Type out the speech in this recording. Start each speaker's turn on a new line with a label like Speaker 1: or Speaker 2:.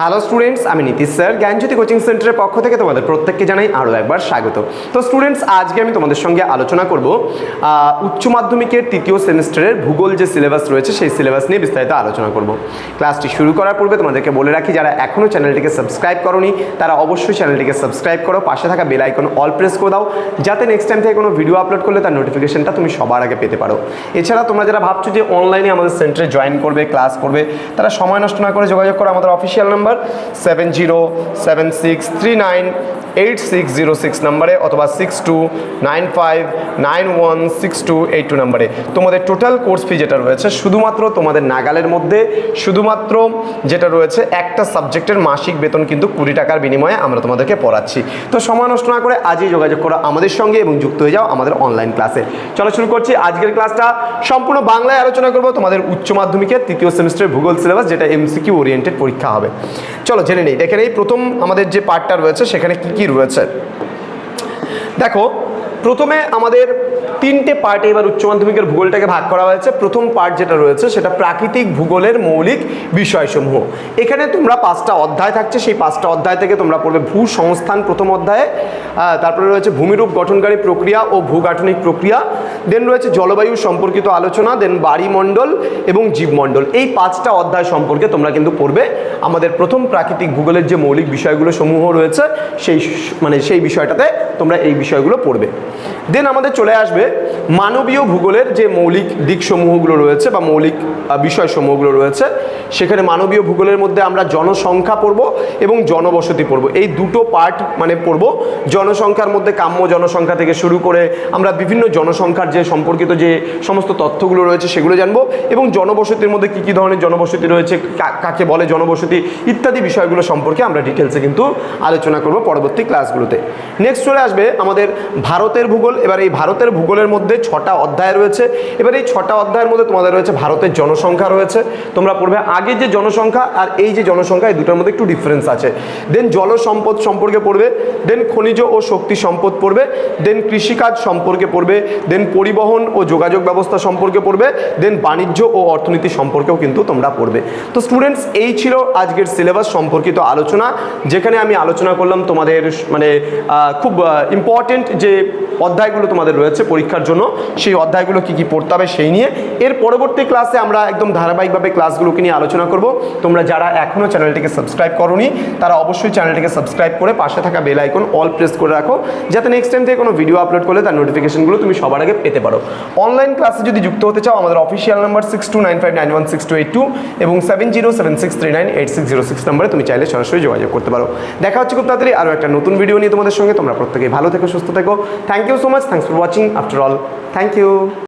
Speaker 1: Hello students আমি Nitish sir, জ্ঞানজ্যোতি coaching সেন্টারের পক্ষ থেকে তোমাদের প্রত্যেককে জানাই আরও একবার স্বাগত। তো স্টুডেন্টস আজকে আমি তোমাদের সঙ্গে আলোচনা করব উচ্চ মাধ্যমিকের তৃতীয় সেমিস্টারের ভূগোল যে সিলেবাস রয়েছে, সেই সিলেবাস নিয়ে বিস্তারিত আলোচনা করব। ক্লাসটি শুরু করার পূর্বে তোমাদেরকে বলে রাখি, যারা এখনও চ্যানেলটিকে সাবস্ক্রাইব করনি, তারা অবশ্যই চ্যানেলটিকে সাবস্ক্রাইব করো, পাশে থাকা বেল আইকন অল প্রেস করে দাও, যাতে নেক্সট টাইম থেকে কোনো ভিডিও আপলোড করলে তার নোটিফিকেশনটা তুমি সবার আগে পেতে পারো। এছাড়া তোমরা যারা ভাবছ যে অনলাইনে আমাদের সেন্টারে জয়েন করবে ক্লাস করবে, তারা সময় নষ্ট না করে যোগাযোগ করো, আমাদের official number seven zero seven six three nine eight six zero six নাম্বারে অথবা six two nine five nine one six two eight two নাম্বারে। তোমাদের টোটাল কোর্স ফি যেটা রয়েছে, শুধুমাত্র তোমাদের নাগালের মধ্যে, শুধুমাত্র যেটা রয়েছে, একটা সাবজেক্টের মাসিক বেতন কিন্তু কুড়ি টাকার বিনিময়ে আমরা তোমাদেরকে পড়াচ্ছি। তো সময় নষ্ট না করে আজই যোগাযোগ করো আমাদের সঙ্গে এবং যুক্ত হয়ে যাও আমাদের অনলাইন ক্লাসে চলো শুরু করছি আজকের ক্লাসটা সম্পূর্ণ বাংলায় আলোচনা করব তোমাদের উচ্চ মাধ্যমিকের তৃতীয় সেমিস্টারের ভূগোল সিলেবাস যেটা এমসিকিউ ওরিয়েন্টেড পরীক্ষা হবে। চলো জেনে নেই। দেখেন এই প্রথম আমাদের যে পার্টটা রয়েছে, সেখানে কি কি রয়েছে? দেখো, প্রথমে আমাদের তিনটে পার্টে এবার উচ্চ মাধ্যমিকের ভূগোলটাকে ভাগ করা হয়েছে। প্রথম পার্ট যেটা রয়েছে, সেটা প্রাকৃতিক ভূগোলের মৌলিক বিষয়সমূহ। এখানে তোমরা পাঁচটা অধ্যায় থাকছে। সেই পাঁচটা অধ্যায় থেকে তোমরা পড়বে ভূ সংস্থান প্রথম অধ্যায়ে তারপরে রয়েছে ভূমিরূপ গঠনকারী প্রক্রিয়া ও ভূগাঠনিক প্রক্রিয়া। দেন রয়েছে জলবায়ু সম্পর্কিত আলোচনা দেন বাড়িমণ্ডল এবং জীবমণ্ডল। এই পাঁচটা অধ্যায় সম্পর্কে তোমরা কিন্তু পড়বে। আমাদের প্রথম প্রাকৃতিক ভূগোলের যে মৌলিক বিষয়গুলো সমূহ রয়েছে, সেই মানে সেই বিষয়টাতে তোমরা এই বিষয়গুলো পড়বে। দেন আমাদের চলে আসবে মানবীয় ভূগোলের যে মৌলিক দিকসমূহগুলো রয়েছে বা মৌলিক বিষয়সমূহগুলো রয়েছে। সেখানে মানবীয় ভূগোলের মধ্যে আমরা জনসংখ্যা পড়ব এবং জনবসতি পড়ব। এই দুটো পার্ট মানে পড়ব। জনসংখ্যার মধ্যে কাম্য জনসংখ্যা থেকে শুরু করে আমরা বিভিন্ন জনসংখ্যার যে সম্পর্কিত যে সমস্ত তথ্যগুলো রয়েছে সেগুলো জানব এবং জনবসতির মধ্যে কী কী ধরনের জনবসতি রয়েছে কাকে বলে জনবসতি ইত্যাদি বিষয়গুলো সম্পর্কে আমরা ডিটেলসে কিন্তু আলোচনা করব পরবর্তী ক্লাসগুলোতে নেক্সট চলে আসবে, আমাদের ভারতের ভূগোল, এবার এই ভারতের ভূগোলের মধ্যে ছটা অধ্যায় রয়েছে। এবার এই ছটা অধ্যায়ের মধ্যে তোমাদের রয়েছে ভারতের জনসংখ্যা রয়েছে। তোমরা পড়বে আগে যে জনসংখ্যা আর এই যে জনসংখ্যা, এই দুটোর মধ্যে একটু ডিফারেন্স আছে। দেন জল সম্পদ সম্পর্কে পড়বে দেন খনিজ ও শক্তি সম্পদ পড়বে দেন কৃষিকাজ সম্পর্কে পড়বে দেন পরিবহন ও যোগাযোগ ব্যবস্থা সম্পর্কে পড়বে দেন বাণিজ্য ও অর্থনীতি সম্পর্কেও কিন্তু তোমরা পড়বে। তো স্টুডেন্টস এই ছিল আজকের সিলেবাস সম্পর্কিত আলোচনা, যেখানে আমি আলোচনা করলাম তোমাদের মানে খুব ইম্পর্টেন্ট যে অধ্যায়গুলো তোমাদের রয়েছে পরীক্ষার জন্য, সেই অধ্যায়গুলো কি কি পড়তে হবে সেই নিয়ে। এর পরবর্তী ক্লাসে আমরা একদম ধারাবাহিকভাবে ক্লাসগুলোকে নিয়ে আলোচনা করব। তোমরা যারা এখনও চ্যানেলটিকে সাবস্ক্রাইব করোনি, তারা অবশ্যই চ্যানেলটিকে সাবস্ক্রাইব করে পাশে থাকা বেল আইকন অল প্রেস করে রাখো, যাতে নেক্সট টাইম থেকে কোনো ভিডিও আপলোড করলে তার নোটিফিকেশনগুলো তুমি সবার আগে পেতে পারো। অনলাইন ক্লাসে যদি যুক্ত হতে চাও, আমাদের official number six two nine five nine one six two eight two এবং seven zero seven six three nine eight six zero six নাম্বারে তুমি চাইলে সরাসরি যোগাযোগ করতে পারো। দেখা হচ্ছে খুব তাড়াতাড়ি আরও একটা নতুন ভিডিও নিয়ে তোমাদের সঙ্গে, তোমরা প্রত্যেকেই ভালো থেকো, সুস্থ থেকো। Thank you so much thanks for watching after all thank you